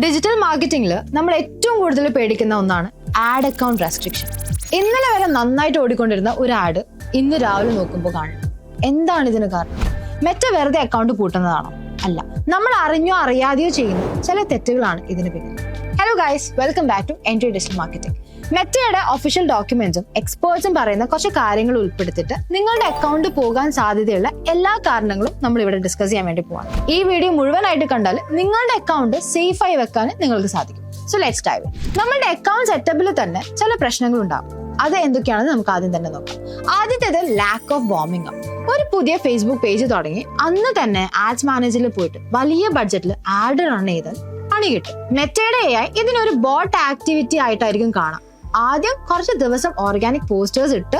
Digital മാർക്കറ്റിംഗിൽ നമ്മൾ ഏറ്റവും കൂടുതൽ പേടിക്കുന്ന ഒന്നാണ് ആഡ് അക്കൗണ്ട് റെസ്ട്രിക്ഷൻ ഇന്നലെ വരെ നന്നായിട്ട് ഓടിക്കൊണ്ടിരുന്ന ഒരു ആഡ് ഇന്ന് രാവിലെ നോക്കുമ്പോൾ കാണും. എന്താണ് ഇതിന് കാരണം? മെറ്റ വെറുതെ അക്കൗണ്ട് കൂട്ടുന്നതാണോ അല്ല. നമ്മൾ അറിഞ്ഞോ അറിയാതെയോ ചെയ്യുന്ന ചില തെറ്റുകളാണ് ഇതിന് പിന്നിൽ. Hello guys welcome back to entry digital marketing മെറ്റയുടെ official ഡോക്യുമെന്റ്സും എക്സ്പേർട്സും പറയുന്ന കുറച്ച് കാര്യങ്ങൾ ഉൾപ്പെടുത്തിയിട്ട് നിങ്ങളുടെ അക്കൗണ്ട് പോകാൻ സാധ്യതയുള്ള എല്ലാ കാരണങ്ങളും നമ്മൾ ഇവിടെ ഡിസ്കസ് ചെയ്യാൻ വേണ്ടി പോവാണ്. ഈ വീഡിയോ മുഴുവനായിട്ട് കണ്ടാൽ നിങ്ങളുടെ അക്കൗണ്ട് സേഫായി വെക്കാൻ നിങ്ങൾക്ക് സാധിക്കും. സോ ലെറ്റ്സ് ഡൈവ് നമ്മുടെ അക്കൗണ്ട് സെറ്റപ്പിൽ തന്നെ ചില പ്രശ്നങ്ങൾ ഉണ്ടാകും. അത് എന്തൊക്കെയാണെന്ന് നമുക്ക് ആദ്യം തന്നെ നോക്കാം. ആദ്യത്തേത് ലാക്ക് ഓഫ് വാമിംഗ് അപ്പ് ഒരു പുതിയ ഫേസ്ബുക്ക് പേജ് തുടങ്ങി. അന്ന് തന്നെ ആഡ്സ് മാനേജറിൽ പോയിട്ട് വലിയ ബഡ്ജറ്റിൽ ആഡ് റൺ ചെയ്താൽ പണി കിട്ടും. മെറ്റയുടെ ഐ ഇതിനൊരു ബോട്ട് ആക്ടിവിറ്റി ആയിട്ടായിരിക്കും കാണാം. ആദ്യം കുറച്ച് ദിവസം ഓർഗാനിക് പോസ്റ്റേഴ്സ് ഇട്ട്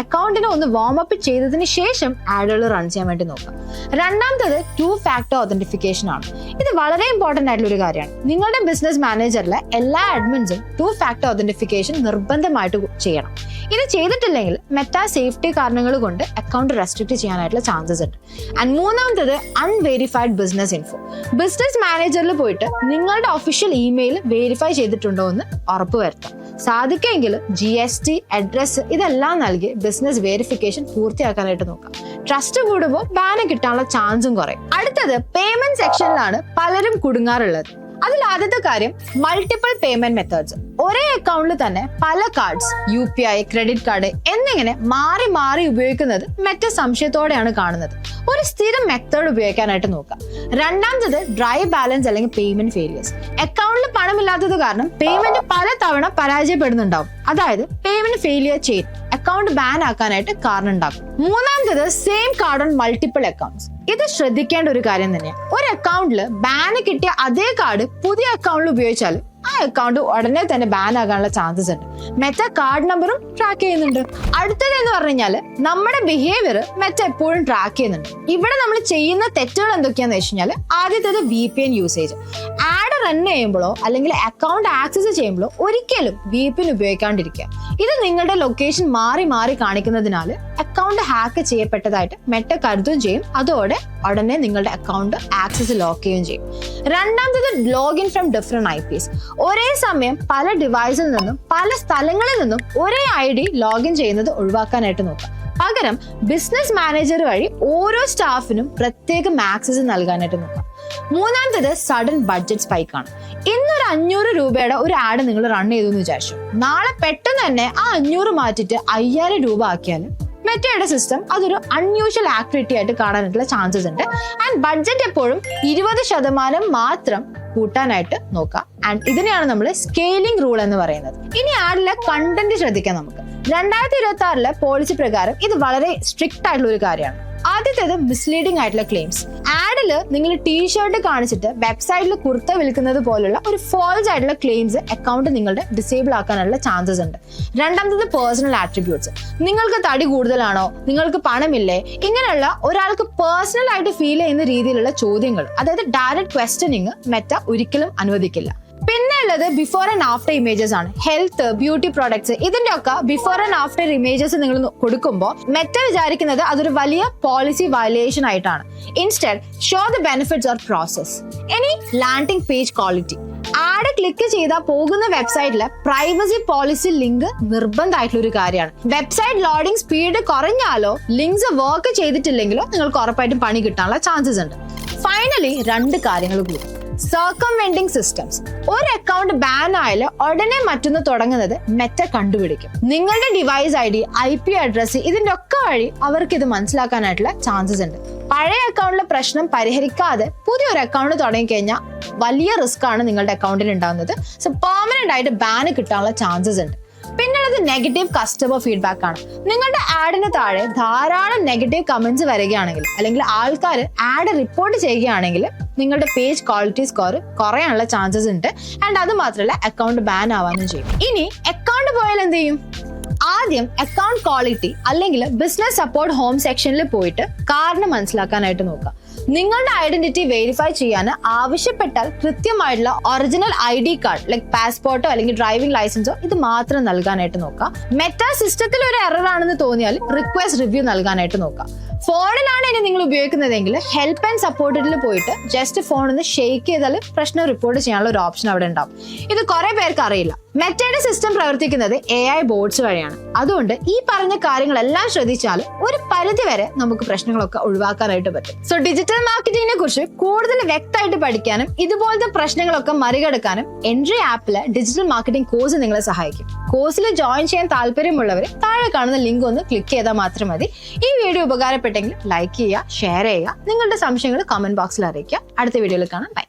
അക്കൗണ്ടിനെ ഒന്ന് വാം അപ്പ് ചെയ്തതിന് ശേഷം ആഡുകൾ റൺ ചെയ്യാൻ വേണ്ടി നോക്കുക രണ്ടാമത്തത് ടു ഫാക്ടർ ഒതന്റിഫിക്കേഷൻ ആണ്. ഇത് വളരെ ഇമ്പോർട്ടന്റ് ആയിട്ടുള്ള ഒരു കാര്യമാണ്. നിങ്ങളുടെ ബിസിനസ് മാനേജറിലെ എല്ലാ അഡ്മിൻസും ടു ഫാക്ടർ ഒതന്റിഫിക്കേഷൻ നിർബന്ധമായിട്ട് ചെയ്യണം. ഇത് ചെയ്തിട്ടില്ലെങ്കിൽ മെറ്റാ സേഫ്റ്റി കാരണങ്ങൾ കൊണ്ട് അക്കൗണ്ട് റെസ്ട്രിക്ട് ചെയ്യാനായിട്ടുള്ള ചാൻസസ് ഉണ്ട്. ആൻഡ് മൂന്നാമത്തത് അൺവെരിഫൈഡ് ബിസിനസ് ഇൻഫോ ബിസിനസ് മാനേജറിൽ പോയിട്ട് നിങ്ങളുടെ ഒഫീഷ്യൽ ഇമെയിൽ വെരിഫൈ ചെയ്തിട്ടുണ്ടോ എന്ന് ഉറപ്പുവരുത്താം സാധിക്കുമെങ്കിൽ ജി എസ് ടി അഡ്രസ് ഇതെല്ലാം നൽകി ബിസിനസ് വെരിഫിക്കേഷൻ പൂർത്തിയാക്കാനായിട്ട് നോക്കാം. ട്രസ്റ്റ് കൂടുമ്പോൾ ബാന കിട്ടാനുള്ള ചാൻസും കുറയും. അടുത്തത് പേയ്മെന്റ് സെക്ഷനിലാണ് പലരും കുടുങ്ങാറുള്ളത്. അതിൽ ആദ്യത്തെ കാര്യം മൾട്ടിപ്പിൾ പേയ്മെന്റ് മെത്തേഡ്സ് ഒരേ അക്കൗണ്ടിൽ തന്നെ പല cards U P I credit card എന്നിങ്ങനെ മാറി മാറി ഉപയോഗിക്കുന്നത് മെറ്റ സംശയത്തോടെയാണ് കാണുന്നത്. ഒരു സ്ഥിരം മെത്തേഡ് ഉപയോഗിക്കാനായിട്ട് നോക്കാം. രണ്ടാമത്തത് ഡ്രൈ ബാലൻസ് അല്ലെങ്കിൽ പേയ്മെന്റ് ഫെയിലിയേഴ്സ് അക്കൗണ്ടിൽ പണമില്ലാത്തത് കാരണം പേയ്മെന്റ് പല തവണ പരാജയപ്പെടുന്നുണ്ടാവും. അതായത് പേയ്മെന്റ് ഫെയിലിയർ ചെയ്ത് അക്കൗണ്ട് ബാൻ ആക്കാനായിട്ട് കാരണം ഉണ്ടാകും. മൂന്നാമത്തത് same card on multiple accounts ഇത് ശ്രദ്ധിക്കേണ്ട ഒരു കാര്യം തന്നെയാണ് ഒരു അക്കൗണ്ടിൽ ബാന് കിട്ടിയ അതേ കാർഡ് പുതിയ അക്കൗണ്ടിൽ ഉപയോഗിച്ചാൽ ആ അക്കൗണ്ട് ഉടനെ തന്നെ ബാൻ ആകാനുള്ള ചാൻസസ് ഉണ്ട്. മെറ്റ കാർഡ് നമ്പറും ട്രാക്ക് ചെയ്യുന്നുണ്ട്. അടുത്തത് എന്ന് പറഞ്ഞു കഴിഞ്ഞാൽ നമ്മുടെ ബിഹേവിയർ മെറ്റ എപ്പോഴും ട്രാക്ക് ചെയ്യുന്നുണ്ട്. ഇവിടെ നമ്മൾ ചെയ്യുന്ന തെറ്റുകൾ എന്തൊക്കെയാന്ന് വെച്ച് കഴിഞ്ഞാൽ ആദ്യത്തേത് V P N usage ad run ചെയ്യുമ്പോഴോ അല്ലെങ്കിൽ അക്കൗണ്ട് ആക്സസ് ചെയ്യുമ്പോഴോ ഒരിക്കലും വി പി എൻ ഉപയോഗിക്കാണ്ടിരിക്കുക. ഇത് നിങ്ങളുടെ ലൊക്കേഷൻ മാറി മാറി കാണിക്കുന്നതിനാൽ അക്കൗണ്ട് ഹാക്ക് ചെയ്യപ്പെട്ടതായിട്ട് മെറ്റ കരുതുകയും ചെയ്യും. അതോടെ ഉടനെ നിങ്ങളുടെ അക്കൗണ്ട് ആക്സസ് ലോക്ക് ചെയ്യുകയും ചെയ്യും. രണ്ടാമത്തത് login from different I P ഒരേ സമയം പല ഡിവൈസിൽ നിന്നും പല സ്ഥലങ്ങളിൽ നിന്നും ഒരേ ഐ ഡി ലോഗിൻ ചെയ്യുന്നത് ഒഴിവാക്കാനായിട്ട് നോക്കാം. പകരം ബിസിനസ് മാനേജർ വഴി ഓരോ സ്റ്റാഫിനും പ്രത്യേകം ആക്സസ് നൽകാനായിട്ട് നോക്കാം. മൂന്നാമത്തത് സഡൻ ബഡ്ജറ്റ് സ്പൈക്ക് ആണ്. ഇന്നൊരു അഞ്ഞൂറ് രൂപയുടെ ഒരു ആഡ് നിങ്ങൾ റൺ ചെയ്തു എന്ന് വിചാരിച്ചു. നാളെ പെട്ടെന്ന് തന്നെ ആ അഞ്ഞൂറ് മാറ്റിട്ട് അയ്യായിരം രൂപ ആക്കിയാൽ മെറ്റയുടെ സിസ്റ്റം അതൊരു അൺയൂഷ്വൽ ആക്ടിവിറ്റി ആയിട്ട് കാണാനായിട്ടുള്ള ചാൻസസ് ഉണ്ട്. ആൻഡ് ബഡ്ജറ്റ് എപ്പോഴും ഇരുപത് ശതമാനം മാത്രം കൂട്ടാനായിട്ട് നോക്കാം. ആൻഡ് ഇതിനെയാണ് നമ്മൾ സ്കെയിലിംഗ് റൂൾ എന്ന് പറയുന്നത്. ഇനി ആഡിലെ കണ്ടന്റ് ശ്രദ്ധിക്കാം നമുക്ക്. രണ്ടായിരത്തി ഇരുപത്തി ആറിലെ പോളിസി പ്രകാരം ഇത് വളരെ സ്ട്രിക്റ്റ് ആയിട്ടുള്ള ഒരു കാര്യമാണ്. ആദ്യത്തേത് മിസ്ലീഡിംഗ് ആയിട്ടുള്ള ക്ലെയിംസ് ആഡിൽ നിങ്ങൾ ടീഷർട്ട് കാണിച്ചിട്ട് വെബ്സൈറ്റിൽ കുർത്ത വിൽക്കുന്നത് പോലുള്ള ഒരു ഫോൾസ് ആയിട്ടുള്ള ക്ലെയിംസ് അക്കൗണ്ട് നിങ്ങളുടെ ഡിസേബിൾ ആക്കാനുള്ള ചാൻസസ് ഉണ്ട്. രണ്ടാമത്തത് പേഴ്സണൽ ആട്രിബ്യൂട്ട്സ് നിങ്ങൾക്ക് തടി കൂടുതലാണോ? നിങ്ങൾക്ക് പണമില്ലേ? ഇങ്ങനെയുള്ള ഒരാൾക്ക് പേഴ്സണൽ ആയിട്ട് ഫീൽ ചെയ്യുന്ന രീതിയിലുള്ള ചോദ്യങ്ങൾ അതായത് ഡയറക്റ്റ് ക്വസ്റ്റനിങ് മെറ്റ ഒരിക്കലും അനുവദിക്കില്ല. ഉള്ളത് ബിഫോർ ആൻഡ് ആഫ്റ്റർ ഇമേജസ് ആണ്. ഹെൽത്ത് ബ്യൂട്ടി പ്രോഡക്ട്സ് ഇതിന്റെ ഒക്കെ ബിഫോർ ആൻഡ് ആഫ്റ്റർ ഇമേജസ് നിങ്ങൾ കൊടുക്കുമ്പോൾ മെറ്റ വിചാരിക്കുന്നത് അതൊരു വലിയ പോളിസി വയലേഷൻ ആയിട്ടാണ്. Instead show the benefits or process ഇനി landing page quality ad click ചെയ്താൽ പോകുന്ന വെബ്സൈറ്റിലെ പ്രൈവസി പോളിസി ലിങ്ക് നിർബന്ധമായിട്ടുള്ള ഒരു കാര്യമാണ്. വെബ്സൈറ്റ് ലോഡിംഗ് സ്പീഡ് കുറഞ്ഞാലോ ലിങ്ക്സ് വർക്ക് ചെയ്തിട്ടില്ലെങ്കിലോ നിങ്ങൾക്ക് ഉറപ്പായിട്ടും പണി കിട്ടാനുള്ള ചാൻസസ് ഉണ്ട്. ഫൈനലി രണ്ട് കാര്യങ്ങൾ കൂടി. സർക്കംവെൻഡിങ് സിസ്റ്റംസ് ഒരു അക്കൗണ്ട് ബാൻ ആയാൽ ഉടനെ മറ്റൊന്ന് തുടങ്ങുന്നത് മെറ്റ കണ്ടുപിടിക്കും. നിങ്ങളുടെ device I D I P address ഇതിന്റെ ഒക്കെ വഴി അവർക്ക് ഇത് മനസ്സിലാക്കാനായിട്ടുള്ള ചാൻസസ് ഉണ്ട്. പഴയ അക്കൗണ്ടിലെ പ്രശ്നം പരിഹരിക്കാതെ പുതിയൊരു അക്കൗണ്ട് തുടങ്ങിക്കഴിഞ്ഞാൽ വലിയ റിസ്ക് ആണ് നിങ്ങളുടെ അക്കൗണ്ടിൽ ഉണ്ടാകുന്നത് സോ പെർമനന്റ് ആയിട്ട് ബാൻ കിട്ടാനുള്ള ചാൻസസ് ഉണ്ട്. പിന്നുള്ളത് നെഗറ്റീവ് കസ്റ്റമർ ഫീഡ്ബാക്ക് ആണ്. നിങ്ങളുടെ ആഡിന് താഴെ ധാരാളം നെഗറ്റീവ് കമന്റ്സ് വരികയാണെങ്കിൽ അല്ലെങ്കിൽ ആൾക്കാർ ആഡ് റിപ്പോർട്ട് ചെയ്യുകയാണെങ്കിൽ നിങ്ങളുടെ പേജ് ക്വാളിറ്റി സ്കോർ കുറയാനുള്ള ചാൻസസ് ഉണ്ട്. ആൻഡ് അത് മാത്രമല്ല അക്കൗണ്ട് ബാൻ ആവാനും ചെയ്യും. ഇനി അക്കൗണ്ട് പോയാൽ എന്ത് ചെയ്യും? ആദ്യം അക്കൗണ്ട് ക്വാളിറ്റി അല്ലെങ്കിൽ ബിസിനസ് സപ്പോർട്ട് ഹോം സെക്ഷനിൽ പോയിട്ട് കാരണം മനസ്സിലാക്കാനായിട്ട് നോക്കുക. നിങ്ങളുടെ ഐഡന്റിറ്റി വെരിഫൈ ചെയ്യാൻ ആവശ്യപ്പെട്ടാൽ കൃത്യമായിട്ടുള്ള original I D card like പാസ്പോർട്ടോ അല്ലെങ്കിൽ ഡ്രൈവിംഗ് ലൈസൻസോ ഇത് മാത്രം നൽകാനായിട്ട് നോക്കുക. മെറ്റാ സിസ്റ്റത്തിൽ ഒരു എറർ ആണെന്ന് തോന്നിയാൽ റിക്വസ്റ്റ് റിവ്യൂ നൽകാനായിട്ട് നോക്കുക. ഫോണിലാണ് ഇനി നിങ്ങൾ ഉപയോഗിക്കുന്നതെങ്കിൽ ഹെൽപ്പ് ആൻഡ് സപ്പോർട്ടിൽ പോയിട്ട് ജസ്റ്റ് ഫോണിൽ ഒന്ന് ഷെയ്ക്ക് ചെയ്താൽ പ്രശ്നം റിപ്പോർട്ട് ചെയ്യാനുള്ള ഒരു ഓപ്ഷൻ അവിടെ ഉണ്ടാവും. ഇത് കുറെ പേർക്ക് അറിയില്ല. മെറ്റയുടെ സിസ്റ്റം പ്രവർത്തിക്കുന്നത് എ ഐ ബോർഡ്സ് വഴിയാണ്. അതുകൊണ്ട് ഈ പറഞ്ഞ കാര്യങ്ങളെല്ലാം ശ്രദ്ധിച്ചാൽ ഒരു പരിധി വരെ നമുക്ക് പ്രശ്നങ്ങളൊക്കെ ഒഴിവാക്കാനായിട്ട് പറ്റും. സോ ഡിജിറ്റൽ മാർക്കറ്റിംഗിനെ കുറിച്ച് കൂടുതൽ വ്യക്തമായിട്ട് പഠിക്കാനും ഇതുപോലത്തെ പ്രശ്നങ്ങളൊക്കെ മറികടക്കാനും എൻട്രി ആപ്പിലെ ഡിജിറ്റൽ മാർക്കറ്റിംഗ് കോഴ്സ് നിങ്ങളെ സഹായിക്കും. കോഴ്സിൽ ജോയിൻ ചെയ്യാൻ താല്പര്യമുള്ളവർ താഴെ കാണുന്ന ലിങ്ക് ഒന്ന് ക്ലിക്ക് ചെയ്താൽ മാത്രം മതി. ഈ വീഡിയോ ഉപകാരപ്പെട്ടെങ്കിൽ ലൈക്ക് ചെയ്യുക ഷെയർ ചെയ്യുക നിങ്ങളുടെ സംശയങ്ങൾ കമന്റ് ബോക്സിൽ അറിയിക്കുക. അടുത്ത വീഡിയോയിൽ കാണാം. ബൈ